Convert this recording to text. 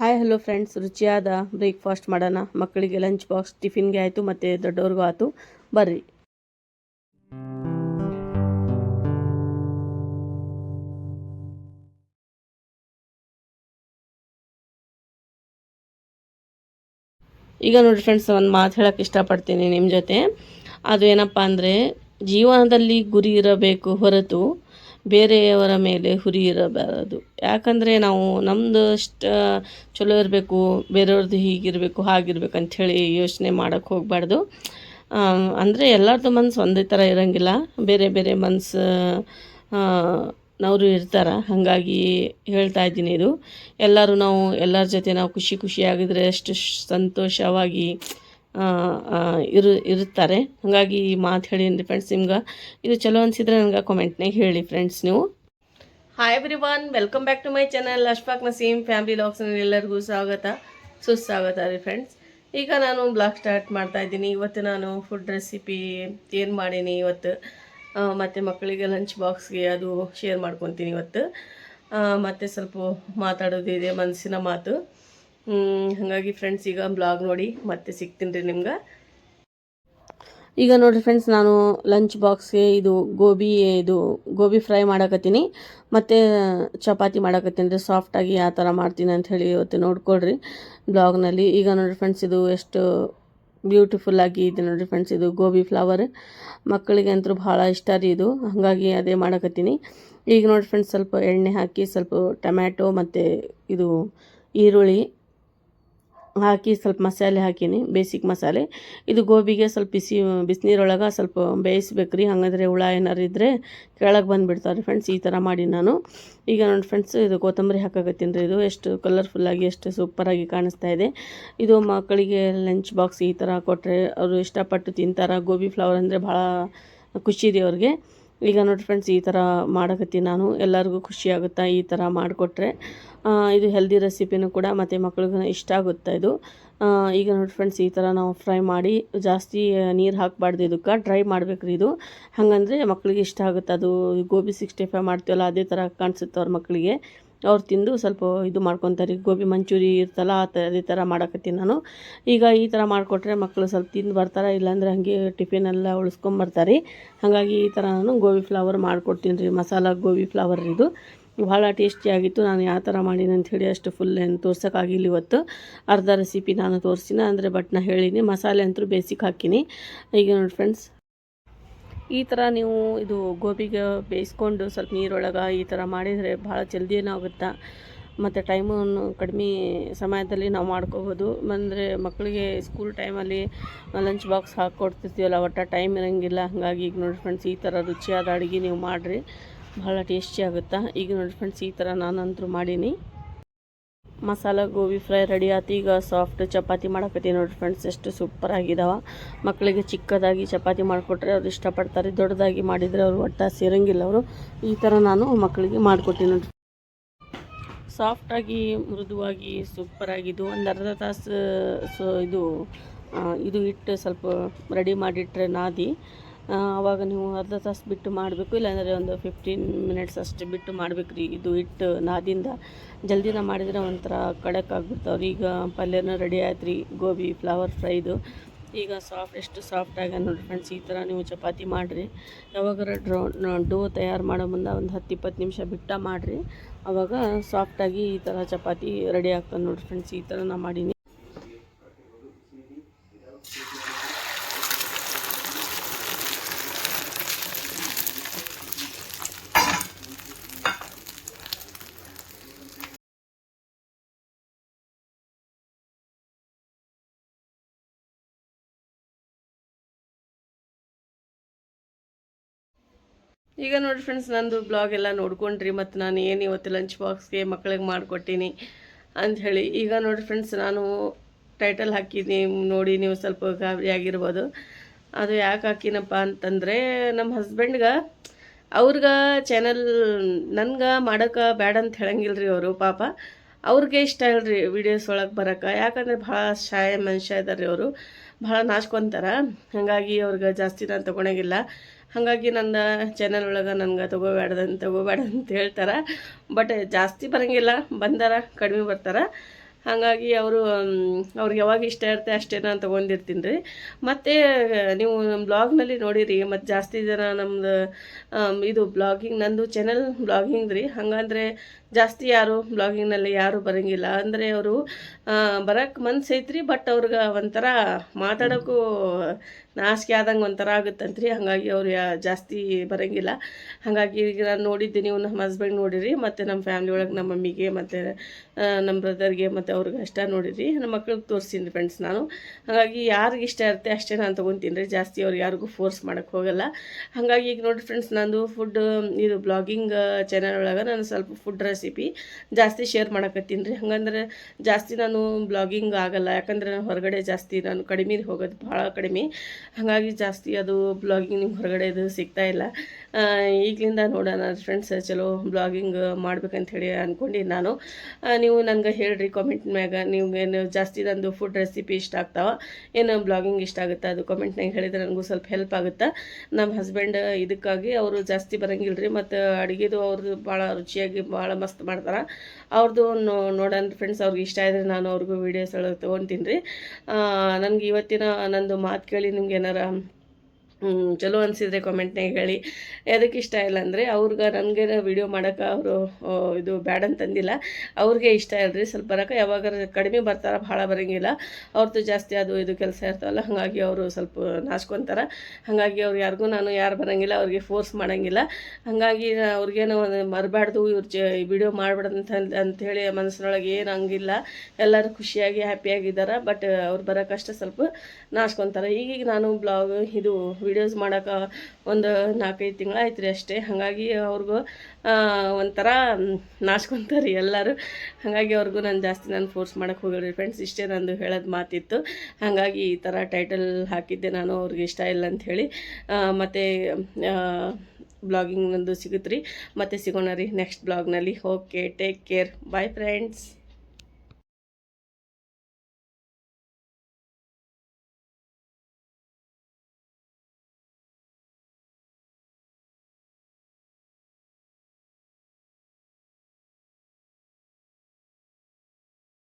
Hi hello friends ರುಚಿಯಾದ breakfast ಮಾಡೋಣ. ಮಕ್ಕಳಿಗೆ ಲಂಚ್ ಬಾಕ್ಸ್ ಟಿಫಿನ್ಗೆ ಆಯಿತು, ಮತ್ತು ದೊಡ್ಡವ್ರಿಗೂ ಆಯಿತು. ಬರ್ರಿ. ಈಗ ನೋಡಿ ಫ್ರೆಂಡ್ಸ್ ಒಂದು ಮಾತು ಹೇಳೋಕ್ಕೆ ಇಷ್ಟಪಡ್ತೀನಿ ನಿಮ್ಮ ಜೊತೆ. ಅದು ಏನಪ್ಪ ಅಂದರೆ, ಜೀವನದಲ್ಲಿ ಗುರಿ ಇರಬೇಕು ಹೊರತು ಬೇರೆಯವರ ಮೇಲೆ ಹುರಿ ಇರಬಾರದು. ಯಾಕಂದರೆ ನಾವು ನಮ್ಮದು ಅಷ್ಟು ಚಲೋ ಇರಬೇಕು ಬೇರೆಯವ್ರದ್ದು ಹೀಗಿರಬೇಕು, ಹಾಗಿರ್ಬೇಕು ಅಂಥೇಳಿ ಯೋಚನೆ ಮಾಡೋಕ್ಕೆ ಹೋಗಬಾರ್ದು. ಅಂದರೆ ಎಲ್ಲರದ್ದು ಮನಸ್ಸು ಒಂದೇ ಥರ ಇರೋಂಗಿಲ್ಲ. ಬೇರೆ ಬೇರೆ ಮನಸ್ಸು ನವರು ಇರ್ತಾರೆ. ಹಾಗಾಗಿ ಹೇಳ್ತಾ ಇದ್ದೀನಿ ಇದು. ಎಲ್ಲರೂ ನಾವು, ಎಲ್ಲರ ಜೊತೆ ನಾವು ಖುಷಿ ಖುಷಿಯಾಗಿದ್ರೆ ಎಷ್ಟು ಸಂತೋಷವಾಗಿ ಇರು, ಇರುತ್ತಾರೆ. ಹಾಗಾಗಿ ಈ ಮಾತು ಹೇಳಿನಿ ಫ್ರೆಂಡ್ಸ್ ನಿಮ್ಗೆ? ಇದು ಚಲೋ ಅನಿಸಿದ್ರೆ ನನಗೆ ಕಾಮೆಂಟ್ನಾಗ ಹೇಳಿ ಫ್ರೆಂಡ್ಸ್ ನೀವು. Hi everyone welcome back to my channel Ashfaq Naseem family ಲಾಗ್ಸ್ನಲ್ಲಿ ಎಲ್ಲರಿಗೂ ಸ್ವಾಗತ, ಸುಸ್ವಾಗತ ರೀ ಫ್ರೆಂಡ್ಸ್ ಈಗ ನಾನು ಬ್ಲಾಗ್ ಸ್ಟಾರ್ಟ್ ಮಾಡ್ತಾ ಇದ್ದೀನಿ. ಇವತ್ತು ನಾನು ಫುಡ್ ರೆಸಿಪಿ ಏನು ಮಾಡೀನಿ ಇವತ್ತು. ಮತ್ತು ಮಕ್ಕಳಿಗೆ ಲಂಚ್ ಬಾಕ್ಸ್ಗೆ ಅದು ಶೇರ್ ಮಾಡ್ಕೊತೀನಿ ಇವತ್ತು. ಮತ್ತು ಸ್ವಲ್ಪ ಮಾತಾಡೋದಿದೆ ಮನಸ್ಸಿನ ಮಾತು. ಹಾಗಾಗಿ ಫ್ರೆಂಡ್ಸ್ ಈಗ ಬ್ಲಾಗ್ ನೋಡಿ ಮತ್ತೆ ಸಿಗ್ತೀನಿ ರೀ ನಿಮ್ಗೆ. ಈಗ ನೋಡಿರಿ ಫ್ರೆಂಡ್ಸ್ ನಾನು ಲಂಚ್ ಬಾಕ್ಸ್ಗೆ ಇದು ಗೋಬಿ ಇದು ಗೋಬಿ ಫ್ರೈ ಮಾಡಕತ್ತೀನಿ. ಮತ್ತು ಚಪಾತಿ ಮಾಡಕತ್ತೀನಿ ರೀ. ಸಾಫ್ಟಾಗಿ ಆ ಥರ ಮಾಡ್ತೀನಿ ಅಂತ ಹೇಳಿ ಇವತ್ತು ನೋಡ್ಕೊಳ್ರಿ ಬ್ಲಾಗ್ನಲ್ಲಿ ಈಗ ನೋಡಿರಿ ಫ್ರೆಂಡ್ಸ್ ಇದು ಎಷ್ಟು ಬ್ಯೂಟಿಫುಲ್ಲಾಗಿ ಇದೆ ನೋಡಿರಿ ಫ್ರೆಂಡ್ಸ್ ಇದು ಗೋಬಿ ಫ್ಲವರ್ ಮಕ್ಕಳಿಗೆ ಅಂತೂ ಭಾಳ ಇಷ್ಟ ರೀ ಇದು. ಹಾಗಾಗಿ ಅದೇ ಮಾಡಕತ್ತೀನಿ. ಈಗ ನೋಡಿ ಫ್ರೆಂಡ್ಸ್ ಸ್ವಲ್ಪ ಎಣ್ಣೆ ಹಾಕಿ, ಸ್ವಲ್ಪ ಟೊಮ್ಯಾಟೊ ಮತ್ತು ಇದು ಈರುಳ್ಳಿ ಹಾಕಿ ಸ್ವಲ್ಪ ಮಸಾಲೆ ಹಾಕೀನಿ ಬೇಸಿಕ್ ಮಸಾಲೆ. ಇದು ಗೋಬಿಗೆ ಸ್ವಲ್ಪ ಬಿಸಿ, ಬಿಸಿನೀರೊಳಗೆ ಸ್ವಲ್ಪ ಬೇಯಿಸ್ಬೇಕು ರೀ ಹಾಗಾದ್ರೆ ಹುಳ ಏನಾರು ಇದ್ದರೆ ಕೆಳಗೆ ಬಂದುಬಿಡ್ತಾರೆ ಫ್ರೆಂಡ್ಸ್ ಈ ಥರ ಮಾಡಿ ನಾನು. ಈಗ ನೋಡಿ ಫ್ರೆಂಡ್ಸ್ ಇದು ಕೊತ್ತಂಬರಿ ಹಾಕಾಕತ್ತೀನಿ ರೀ ಇದು. ಎಷ್ಟು ಕಲರ್ಫುಲ್ಲಾಗಿ ಎಷ್ಟು ಸೂಪರಾಗಿ ಕಾಣಿಸ್ತಾ ಇದೆ. ಇದು ಮಕ್ಕಳಿಗೆ ಲಂಚ್ ಬಾಕ್ಸ್ ಈ ಥರ ಕೊಟ್ಟರೆ ಅವರು ಇಷ್ಟಪಟ್ಟು ತಿಂತಾರೆ. ಗೋಬಿ ಫ್ಲವರ್ ಅಂದರೆ ಭಾಳ ಖುಷಿ ಇದೆ ಅವ್ರಿಗೆ. ಈಗ ನೋಡಿ ಫ್ರೆಂಡ್ಸ್ ಈ ಥರ ಮಾಡಕತ್ತೀನಿ ನಾನು. ಎಲ್ಲರಿಗೂ ಖುಷಿ ಈ ಥರ ಮಾಡಿಕೊಟ್ರೆ. ಇದು ಹೆಲ್ದಿ ರೆಸಿಪಿನೂ ಕೂಡ ಮತ್ತು ಮಕ್ಳಿಗೂ ಇಷ್ಟ ಆಗುತ್ತೆ ಇದು. ಈಗ ನೋಡಿ ಫ್ರೆಂಡ್ಸ್ ಈ ಥರ ನಾವು ಫ್ರೈ ಮಾಡಿ ಜಾಸ್ತಿ ನೀರು ಹಾಕಬಾರ್ದು ಇದಕ್ಕೆ. ಡ್ರೈ ಮಾಡ್ಬೇಕ್ರಿ ಇದು. ಹಾಗಂದ್ರೆ ಮಕ್ಕಳಿಗೆ ಇಷ್ಟ ಆಗುತ್ತೆ ಅದು? ಗೋಬಿ ಸಿಕ್ಸ್ಟಿ ಫೈವ್ ಮಾಡ್ತೀವಲ್ಲ, ಅದೇ ಥರ ಕಾಣಿಸುತ್ತೆ ಅವ್ರ ಮಕ್ಕಳಿಗೆ ಅವ್ರು ತಿಂದು ಸ್ವಲ್ಪ ಇದು ಮಾಡ್ಕೊತಾರೆ. ಗೋಬಿ ಮಂಚೂರಿ ಇರ್ತಲ್ಲ, ಆ ಥರ ಅದೇ ಥರ ಮಾಡಕತ್ತೀನಿ ನಾನು. ಈಗ ಈ ಥರ ಮಾಡಿಕೊಟ್ರೆ ಮಕ್ಕಳು ಸ್ವಲ್ಪ ತಿಂದು ಬರ್ತಾರೆ, ಇಲ್ಲಾಂದ್ರೆ ಹಾಗೆ ಟಿಫಿನೆಲ್ಲ ಉಳಿಸ್ಕೊಂಬರ್ತಾರೆ ಹಾಗಾಗಿ ಈ ಥರ ನಾನು ಗೋಬಿ ಫ್ಲವರ್ ಮಾಡಿಕೊಡ್ತೀನಿ ರೀ, ಮಸಾಲ ಗೋಬಿ ಫ್ಲವರ್ ಇದು. ಭಾಳ ಟೇಸ್ಟಿಯಾಗಿತ್ತು ನಾನು ಯಾವ ಥರ ಮಾಡೀನಿ ಅಂತ ಹೇಳಿ ಅಷ್ಟು ಫುಲ್ ಏನು ತೋರ್ಸೋಕ್ಕಾಗಿಲ್ಲ ಇವತ್ತು. ಅರ್ಧ ರೆಸಿಪಿ ನಾನು ತೋರಿಸಿನ, ಅಂದರೆ ಬಟ್ ನಾ ಹೇಳೀನಿ, ಮಸಾಲೆ ಅಂತೂ ಬೇಸಿಕ್ ಹಾಕೀನಿ. ಈಗ ನೋಡಿ ಫ್ರೆಂಡ್ಸ್ ಈ ಥರ ನೀವು ಇದು ಗೋಬಿಗೆ ಬೇಯಿಸ್ಕೊಂಡು ಸ್ವಲ್ಪ ನೀರೊಳಗೆ ಈ ಥರ ಮಾಡಿದರೆ ಭಾಳ ಜಲ್ದಿನೂ ಆಗುತ್ತೆ ಮತ್ತು ಟೈಮನ್ನು ಕಡಿಮೆ ಸಮಯದಲ್ಲಿ ನಾವು ಮಾಡ್ಕೋಬೋದು. ಅಂದರೆ ಮಕ್ಕಳಿಗೆ ಸ್ಕೂಲ್ ಟೈಮಲ್ಲಿ ಲಂಚ್ ಬಾಕ್ಸ್ ಹಾಕ್ಕೊಡ್ತಿರ್ತೀವಲ್ಲ ಒಟ್ಟು ಟೈಮ್ ಇರೋಂಗಿಲ್ಲ. ಹಾಗಾಗಿ ಈಗ ನೋಡಿ ಫ್ರೆಂಡ್ಸ್ ಈ ಥರ ರುಚಿಯಾದ ಅಡುಗೆ ನೀವು ಮಾಡಿರಿ. ಭಾಳ ಟೇಸ್ಟಿ ಆಗುತ್ತಾ? ಈಗ ನೋಡಿ ಫ್ರೆಂಡ್ಸ್ ಈ ಥರ ನಾನಂತರೂ ಮಾಡೀನಿ. ಮಸಾಲ, ಗೋಬಿ ಫ್ರೈ, ರೆಡಿ ಆಯ್ತು ಈಗ ಸಾಫ್ಟ್ ಚಪಾತಿ ಮಾಡಕತ್ತೀನಿ ನೋಡಿ ಫ್ರೆಂಡ್ಸ್ ಎಷ್ಟು ಸೂಪರ್ ಆಗಿದಾವೆ. ಮಕ್ಕಳಿಗೆ ಚಿಕ್ಕದಾಗಿ ಚಪಾತಿ ಮಾಡಿಕೊಟ್ರೆ ಅವ್ರು ಇಷ್ಟಪಡ್ತಾರೆ. ದೊಡ್ಡದಾಗಿ ಮಾಡಿದರೆ ಅವರು ಒಟ್ಟ ಸೇರಂಗಿಲ್ಲ ಅವರು. ಈ ಥರ ನಾನು ಮಕ್ಕಳಿಗೆ ಮಾಡಿಕೊಟ್ಟಿನಿ ನೋಡಿ ಸಾಫ್ಟಾಗಿ ಮೃದುವಾಗಿ ಸೂಪರಾಗಿದ್ದು ಒಂದು ಅರ್ಧ ತಾಸು, ಸೊ, ಇದು ಇದು ಇಟ್ಟು ಸ್ವಲ್ಪ ರೆಡಿ ಮಾಡಿಟ್ರೆ ನಾದಿ. ಆವಾಗ ನೀವು ಅರ್ಧ ತಾಸು ಬಿಟ್ಟು ಮಾಡಬೇಕು, ಇಲ್ಲಾಂದರೆ ಒಂದು ಫಿಫ್ಟೀನ್ ಮಿನಿಟ್ಸ್ ಅಷ್ಟು ಬಿಟ್ಟು ಮಾಡ್ಬೇಕು ರೀ ಇದು ಹಿಟ್ಟು ನಾದಿಂದ ಜಲ್ದಿನ ಮಾಡಿದರೆ ಒಂಥರ ಖಡಕ್ ಆಗ್ಬಿಡ್ತಾವ್ರಿ ಈಗ ಪಲ್ಯನ ರೆಡಿ ಆಯ್ತು ರೀ ಗೋಬಿ ಫ್ಲವರ್ ಫ್ರೈದು ಈಗ ಸಾಫ್ಟ್ ಎಷ್ಟು ಸಾಫ್ಟ್ ಆಗ ನೋಡಿ ಫ್ರೆಂಡ್ಸ್ ಈ ಥರ ನೀವು ಚಪಾತಿ ಮಾಡಿರಿ. ಯಾವಾಗಾರ ಡ್ರೋ ಡೋ ತಯಾರು ಮಾಡೋ ಮುಂದೆ ಒಂದು ಹತ್ತು ಇಪ್ಪತ್ತು ನಿಮಿಷ ಬಿಟ್ಟ ಮಾಡಿರಿ. ಆವಾಗ ಸಾಫ್ಟಾಗಿ ಈ ಥರ ಚಪಾತಿ ರೆಡಿ ಆಗ್ತದೆ ನೋಡಿ ಫ್ರೆಂಡ್ಸ್ ಈ ಥರ ನಾ ಮಾಡೀನಿ. ಈಗ ನೋಡಿ ಫ್ರೆಂಡ್ಸ್ ನಂದು ಬ್ಲಾಗ್ ಎಲ್ಲ ನೋಡ್ಕೊಂಡ್ರಿ, ಮತ್ತು ನಾನು ಏನು ಇವತ್ತು ಲಂಚ್ ಬಾಕ್ಸ್ಗೆ ಮಕ್ಕಳಿಗೆ ಮಾಡಿಕೊಟ್ಟೀನಿ ಅಂಥೇಳಿ ಈಗ ನೋಡಿ ಫ್ರೆಂಡ್ಸ್ ನಾನು ಟೈಟಲ್ ಹಾಕಿದ್ದೀನಿ ನೋಡಿ ನೀವು ಸ್ವಲ್ಪ ಗಾಬರಿ ಅದು ಯಾಕೆ ಹಾಕಿನಪ್ಪ ಅಂತಂದರೆ ನಮ್ಮ ಹಸ್ಬೆಂಡ್ಗೆ ಅವ್ರಿಗೆ ಚಾನಲ್ ನನ್ಗೆ ಮಾಡೋಕೆ ಬ್ಯಾಡ ಅಂತ ಹೇಳಂಗಿಲ್ಲ ರೀ ಅವರು ಪಾಪ. ಅವ್ರಿಗೆ ಇಷ್ಟ ಇಲ್ರಿ ವೀಡಿಯೋಸ್ ಒಳಗೆ ಬರೋಕೆ. ಯಾಕಂದರೆ ಭಾಳ ಶಾಯ ಮನುಷ್ಯ ಇದ್ದಾರೆ ಅವರು. ಭಾಳ ನಾಚ್ಕೊತಾರ ಹಾಗಾಗಿ ಅವ್ರಿಗೆ ಜಾಸ್ತಿ ನಾನು ತೊಗೊಳಂಗಿಲ್ಲ. ಹಾಗಾಗಿ ನನ್ನ ಚಾನಲ್ ಒಳಗೆ ನನಗೆ ತಗೋಬೇಡ್ದಂತ ತೊಗೋಬೇಡ ಅಂತ ಹೇಳ್ತಾರೆ. ಬಟ್ ಜಾಸ್ತಿ ಬರೋಂಗಿಲ್ಲ, ಬಂದಾರ, ಕಡಿಮೆ ಬರ್ತಾರೆ. ಹಾಗಾಗಿ ಅವರು ಅವ್ರಿಗೆ ಯಾವಾಗ ಇಷ್ಟ ಇರುತ್ತೆ ಅಷ್ಟೇ ನಾನು ತೊಗೊಂಡಿರ್ತೀನಿ ರೀ ಮತ್ತು, ನೀವು ನಮ್ಮ ಬ್ಲಾಗ್ನಲ್ಲಿ ನೋಡಿರಿ, ಮತ್ತು ಜಾಸ್ತಿ ಜನ ನಮ್ಮದು ಇದು ಬ್ಲಾಗಿಂಗ್, ನಂದು ಚಾನಲ್ ಬ್ಲಾಗಿಂಗ್ ರೀ ಹಾಗಂದ್ರೆ ಜಾಸ್ತಿ ಯಾರು ಬ್ಲಾಗಿಂಗ್ನಲ್ಲಿ ಯಾರು ಬರೋಂಗಿಲ್ಲ. ಅಂದರೆ ಅವರು ಬರೋಕ್ಕೆ ಮನ್ಸು ಐತ್ರಿ ಬಟ್ ಅವ್ರಿಗೆ ಒಂಥರ ಮಾತಾಡೋಕ್ಕೂ ನಾಚಿಕೆ ಆದಂಗೆ ಒಂಥರ ಆಗುತ್ತಂತ್ರಿ. ಹಾಗಾಗಿ ಅವ್ರು ಯಾ ಜಾಸ್ತಿ ಬರೋಂಗಿಲ್ಲ. ಹಾಗಾಗಿ ಈಗ ನಾನು ನೋಡಿದ್ದೆ, ನೀವು ನಮ್ಮ ಹಸ್ಬೆಂಡ್ ನೋಡಿರಿ, ಮತ್ತು ನಮ್ಮ ಫ್ಯಾಮ್ಲಿ ಒಳಗೆ ನಮ್ಮ ಮಮ್ಮಿಗೆ ಮತ್ತು ನಮ್ಮ ಬ್ರದರ್ಗೆ ಮತ್ತು ಅವ್ರಿಗೆ ಅಷ್ಟೇ ನೋಡಿರಿ. ನಮ್ಮ ಮಕ್ಳಿಗೆ ತೋರಿಸ್ತೀನಿ ಫ್ರೆಂಡ್ಸ್ ನಾನು. ಹಾಗಾಗಿ ಯಾರಿಗೆ ಇಷ್ಟ ಇರುತ್ತೆ ಅಷ್ಟೇ ನಾನು ತೊಗೊತೀನಿ ರೀ. ಜಾಸ್ತಿ ಅವ್ರು ಯಾರಿಗೂ ಫೋರ್ಸ್ ಮಾಡೋಕ್ಕೆ ಹೋಗಲ್ಲ. ಹಾಗಾಗಿ ಈಗ ನೋಡಿ ಫ್ರೆಂಡ್ಸ್ ನಂದು ಫುಡ್ ಇದು ಬ್ಲಾಗಿಂಗ್ ಚಾನಲ್ ಒಳಗೆ ನಾನು ಸ್ವಲ್ಪ ಫುಡ್ ರೆಸಿಪಿ ಜಾಸ್ತಿ ಶೇರ್ ಮಾಡಕತ್ತೀನಿ ರೀ. ಹಂಗಂದ್ರೆ ಜಾಸ್ತಿ ನಾನು ಬ್ಲಾಗಿಂಗ್ ಆಗಲ್ಲ. ಯಾಕಂದರೆ ನಾನು ಹೊರಗಡೆ ಜಾಸ್ತಿ ನಾನು ಕಡಿಮೆ ಹೋಗೋದು ಭಾಳ ಕಡಿಮೆ. ಹಾಗಾಗಿ ಜಾಸ್ತಿ ಅದು ಬ್ಲಾಗಿಂಗ್ ನಿಮ್ಗೆ ಹೊರಗಡೆ ಇದು ಸಿಗ್ತಾ ಇಲ್ಲ. ಈಗಲಿಂದ ನೋಡೋಣ ಫ್ರೆಂಡ್ಸ್ ಚಲೋ ಬ್ಲಾಗಿಂಗ್ ಮಾಡ್ಬೇಕಂತ ಹೇಳಿ ಅಂದ್ಕೊಂಡಿದ್ದು ನಾನು. ನೀವು ನನಗೆ ಹೇಳ್ರಿ ಕಾಮೆಂಟ್ ಮ್ಯಾಗ ಏನು ಜಾಸ್ತಿ ನಂದು ಫುಡ್ ರೆಸಿಪಿ ಇಷ್ಟ ಆಗ್ತಾವ, ಏನು ಬ್ಲಾಗಿಂಗ್ ಇಷ್ಟ ಆಗುತ್ತಾ ಅದು ಕಾಮೆಂಟ್ನಾಗ ಹೇಳಿದ್ರೆ ನನಗೂ ಸ್ವಲ್ಪ ಹೆಲ್ಪ್ ಆಗುತ್ತಾ. ನಮ್ಮ ಹಸ್ಬೆಂಡ್ ಇದಕ್ಕಾಗಿ ಅವರು ಜಾಸ್ತಿ ಬರಂಗಿಲ್ಲ ರೀ ಮತ್ತು ಅಡುಗೆದು ಅವ್ರದ್ದು ಭಾಳ ರುಚಿಯಾಗಿ ಭಾಳ ಮಸ್ತ್ ಮಾಡ್ತಾರೆ. ಅವ್ರದ್ದು ನೋಡೋಣ ಫ್ರೆಂಡ್ಸ್ ಅವ್ರಿಗೆ ಇಷ್ಟ ಆದರೆ ನಾನು ಅವ್ರಿಗೂ ವೀಡಿಯೋಸ್ ತೊಗೊತೀನಿ ರೀ. ನನಗೆ ಇವತ್ತಿನ ನಂದು ಮಾತು ಕೇಳಿ ನಿಮ್ಗೆ ಏನಾರ ಹ್ಮ್, ಚಲೋ ಅನಿಸಿದ್ರೆ ಕಾಮೆಂಟ್ನಾಗ ಹೇಳಿ. ಯಾವುದಕ್ಕೆ ಇಷ್ಟ ಇಲ್ಲ ಅಂದರೆ ಅವ್ರಿಗೆ ನನಗೆ ವಿಡಿಯೋ ಮಾಡೋಕೆ ಅವರು ಇದು ಬ್ಯಾಡ್ ಅಂತಂದಿಲ್ಲ ಅವ್ರಿಗೆ ಇಷ್ಟ ಇಲ್ಲರಿ ಸ್ವಲ್ಪ ಬರೋಕೆ ಯಾವಾಗ ಕಡಿಮೆ ಬರ್ತಾರೆ, ಭಾಳ ಬರೋಂಗಿಲ್ಲ. ಅವ್ರದ್ದು ಜಾಸ್ತಿ ಅದು, ಇದು ಕೆಲಸ ಇರ್ತಾವಲ್ಲ, ಹಾಗಾಗಿ ಅವರು ಸ್ವಲ್ಪ ನಾಚ್ಕೊತಾರೆ. ಹಾಗಾಗಿ ಅವ್ರು ಯಾರಿಗೂ ನಾನು ಯಾರು ಬರೋಂಗಿಲ್ಲ, ಅವ್ರಿಗೆ ಫೋರ್ಸ್ ಮಾಡೋಂಗಿಲ್ಲ. ಹಾಗಾಗಿ ಅವ್ರಿಗೇನೋ ಮರಬಾರ್ದು ಇವ್ರು ಚ ವಿಡಿಯೋ ಮಾಡ್ಬಾರ್ದು ಅಂತ ಅಂಥೇಳಿ ಮನಸ್ಸಿನೊಳಗೆ ಏನು ಹಂಗಿಲ್ಲ. ಎಲ್ಲರೂ ಖುಷಿಯಾಗಿ ಹ್ಯಾಪಿಯಾಗಿದ್ದಾರೆ ಬಟ್ ಅವ್ರು ಬರೋಕ್ಕಷ್ಟೇ ಸ್ವಲ್ಪ ನಾಚ್ಕೊತಾರೆ. ಈಗೀಗ ನಾನು ಬ್ಲಾಗ್ ಇದು ವಿಡಿಯೋಸ್ ಮಾಡೋಕೆ ಒಂದು ನಾಲ್ಕೈದು ತಿಂಗಳು ಆಯ್ತು ರೀ ಅಷ್ಟೇ. ಹಾಗಾಗಿ ಅವ್ರಿಗೂ ಒಂಥರ ನಾಚ್ಕೊತಾರೆ ಎಲ್ಲರೂ. ಹಾಗಾಗಿ ಅವ್ರಿಗೂ ನಾನು ಜಾಸ್ತಿ ನಾನು ಫೋರ್ಸ್ ಮಾಡೋಕ್ಕೆ ಹೋಗಿಲ್ರಿ ಫ್ರೆಂಡ್ಸ್ ಇಷ್ಟೇ ನಂದು ಹೇಳೋದು ಮಾತಿತ್ತು. ಹಾಗಾಗಿ ಈ ಥರ ಟೈಟಲ್ ಹಾಕಿದ್ದೆ ನಾನು, ಅವ್ರಿಗೆ ಇಷ್ಟ ಇಲ್ಲ ಅಂತ ಹೇಳಿ. ಮತ್ತು ಬ್ಲಾಗಿಂಗ್ ನಂದು ಸಿಗುತ್ತೆ ರೀ ಮತ್ತೆ ಸಿಗೋಣ ರೀ next ಬ್ಲಾಗ್ನಲ್ಲಿ okay take care bye friends